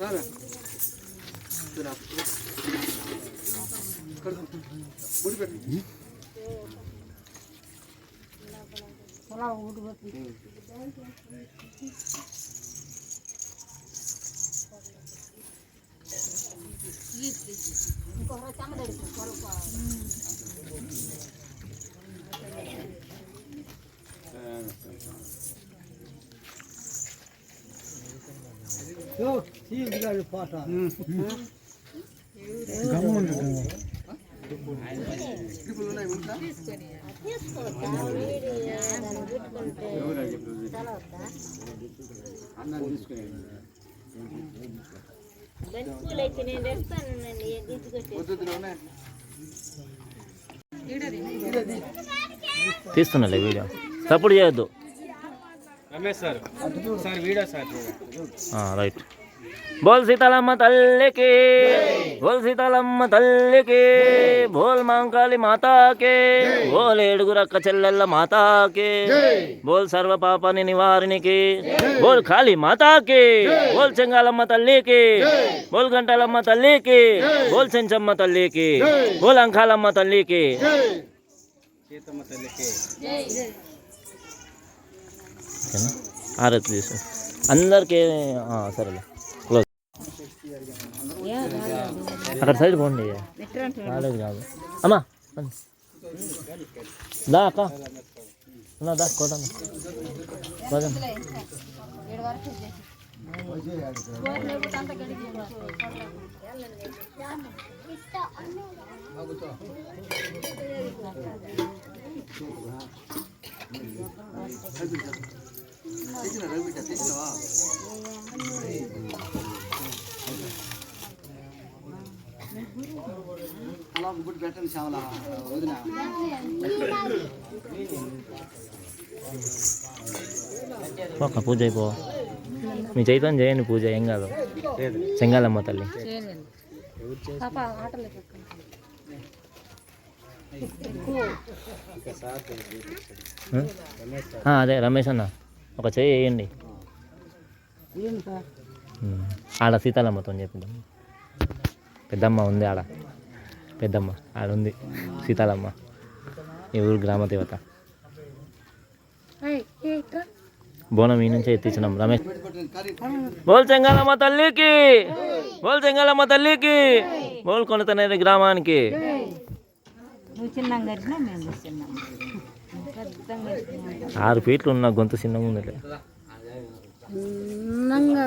Sara. Tuna. Kar do. Bodi pe. Sala bodi pe. Ini. Ini. Ini. Ini. Ini. Ini. Ini. తీస్తున్నా తీస్తున్నలే video. తప్పుడు చేయొద్దు. Ramesh sir sir video sir ఆ, right బోల్ సీతాలమ్మ తల్లికి బోల్ సీతాలమ్మ తల్లికి బోల్ మాంకాళి మాతాకే బోల్ ఏడుగురక్క చెల్లెల్ల మాతాకే బోల్ సర్వ పాపని నివారినికి బోల్ కాళీ మాతాకి బోల్ చెంగాలమ్మ తల్లికి బోల్ గంటలమ్మ తల్లికి బోల్ చెంచమ్మ తల్లికి బోల్ అంకాలమ్మ తల్లికి సీతమ్మ తల్లికి ఓకేనా ఆరతి తీసు అందరికీ ఆ, సరేలే క్లోజ్ అక్కడ సైడ్ పోండి రాలేదు కాదు అమ్మా రండి. దా అక్క ఉన్నా, దా కొట్టండి పదండి. అలా గుడ్డు పెట్టండి చాలా వదిన ఒక్క పూజ అయిపో. మీ చైతన్యం చేయండి పూజ ఏం కాదు. చెంగాలమ్మ తల్లి. అదే రమేష్ అన్న. ఒక చెయ్యి వేయండి. ఆడ సీతాలమ్మతో చెప్పిందాం పెద్దమ్మ ఉంది ఆడ. పెద్దమ్మ ఆడ ఉంది సీతాలమ్మ. ఈ ఊరు గ్రామ దేవత. బోనం ఈ నుంచే ఎత్తించినాం. రమేష్. బోల్ చెంగాలమ్మ తల్లికి. బోల్ చెంగాలమ్మ తల్లికి. బోల్ కొనతనేది గ్రామానికి. నువ్వు కట్టినా మేము ఆరు ఫీట్లు ఉన్న గొంతు చిన్నగా ఉంది చిన్నంగా